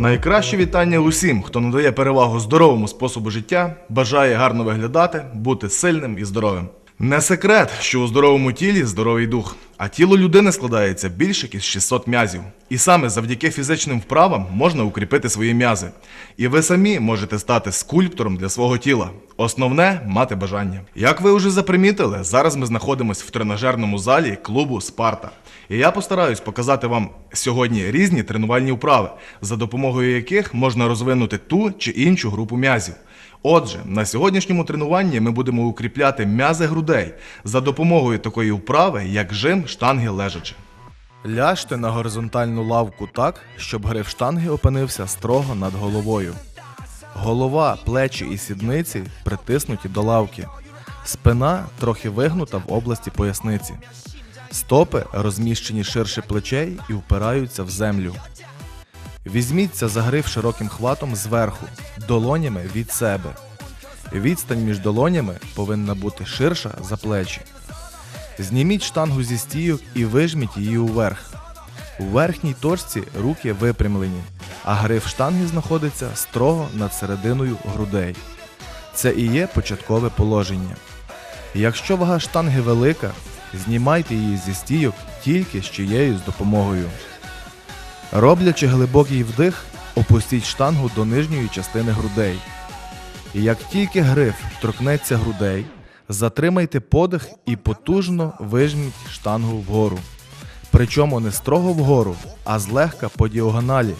Найкраще вітання усім, хто надає перевагу здоровому способу життя, бажає гарно виглядати, бути сильним і здоровим. Не секрет, що у здоровому тілі здоровий дух, а тіло людини складається більше із 600 м'язів. І саме завдяки фізичним вправам можна укріпити свої м'язи. І ви самі можете стати скульптором для свого тіла. Основне мати бажання. Як ви вже запримітили, зараз ми знаходимося в тренажерному залі клубу Спарта. І я постараюсь показати вам сьогодні різні тренувальні вправи, за допомогою яких можна розвинути ту чи іншу групу м'язів. Отже, на сьогоднішньому тренуванні ми будемо укріпляти м'язи грудей за допомогою такої вправи, як жим штанги лежачи. Ляжте на горизонтальну лавку так, щоб гриф штанги опинився строго над головою. Голова, плечі і сідниці притиснуті до лавки. Спина трохи вигнута в області поясниці. Стопи розміщені ширше плечей і впираються в землю. Візьміться за гриф широким хватом зверху, долонями від себе. Відстань між долонями повинна бути ширша за плечі. Зніміть штангу зі стійок і вижміть її уверх. У верхній точці руки випрямлені, а гриф штанги знаходиться строго над серединою грудей. Це і є початкове положення. Якщо вага штанги велика, знімайте її зі стійок тільки з чиєюсь допомогою. Роблячи глибокий вдих, опустіть штангу до нижньої частини грудей. Як тільки гриф торкнеться грудей, затримайте подих і потужно вижміть штангу вгору. Причому не строго вгору, а злегка по діагоналі,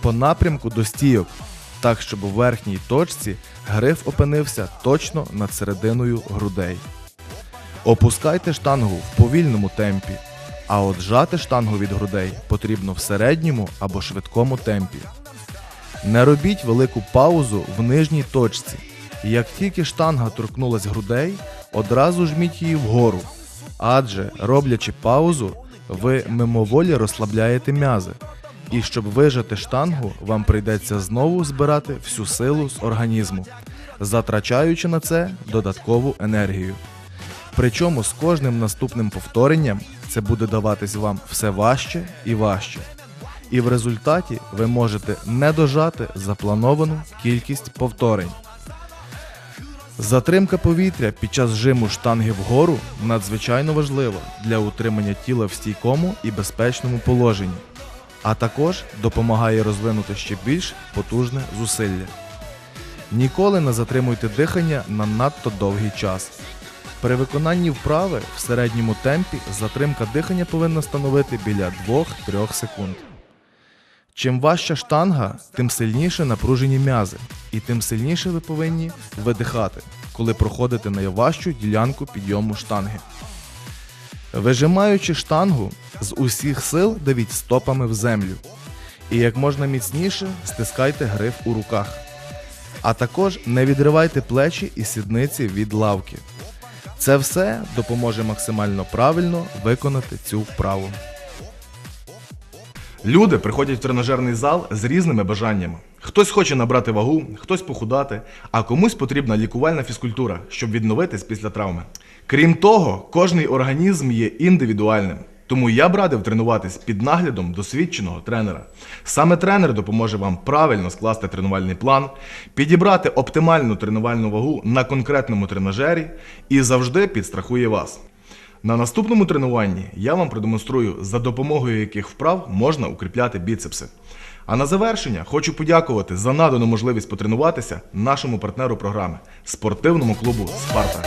по напрямку до стійок, так щоб у верхній точці гриф опинився точно над серединою грудей. Опускайте штангу в повільному темпі, а от жати штангу від грудей потрібно в середньому або швидкому темпі. Не робіть велику паузу в нижній точці. Як тільки штанга торкнулась грудей, одразу жміть її вгору. Адже, роблячи паузу, ви мимоволі розслабляєте м'язи. І щоб вижати штангу, вам прийдеться знову збирати всю силу з організму, затрачаючи на це додаткову енергію. Причому з кожним наступним повторенням це буде даватись вам все важче і важче. І в результаті ви можете не дожати заплановану кількість повторень. Затримка повітря під час жиму штанги вгору надзвичайно важлива для утримання тіла в стійкому і безпечному положенні, а також допомагає розвинути ще більш потужне зусилля. Ніколи не затримуйте дихання на надто довгий час. При виконанні вправи в середньому темпі затримка дихання повинна становити біля 2-3 секунд. Чим важча штанга, тим сильніше напружені м'язи, і тим сильніше ви повинні видихати, коли проходите найважчу ділянку підйому штанги. Вижимаючи штангу, з усіх сил давіть стопами в землю. І як можна міцніше стискайте гриф у руках. А також не відривайте плечі і сідниці від лавки. Це все допоможе максимально правильно виконати цю вправу. Люди приходять в тренажерний зал з різними бажаннями. Хтось хоче набрати вагу, хтось похудати, а комусь потрібна лікувальна фізкультура, щоб відновитись після травми. Крім того, кожний організм є індивідуальним. Тому я б радив тренуватись під наглядом досвідченого тренера. Саме тренер допоможе вам правильно скласти тренувальний план, підібрати оптимальну тренувальну вагу на конкретному тренажері і завжди підстрахує вас. На наступному тренуванні я вам продемонструю, за допомогою яких вправ можна укріпляти біцепси. А на завершення хочу подякувати за надану можливість потренуватися нашому партнеру програми спортивному клубу Спарта.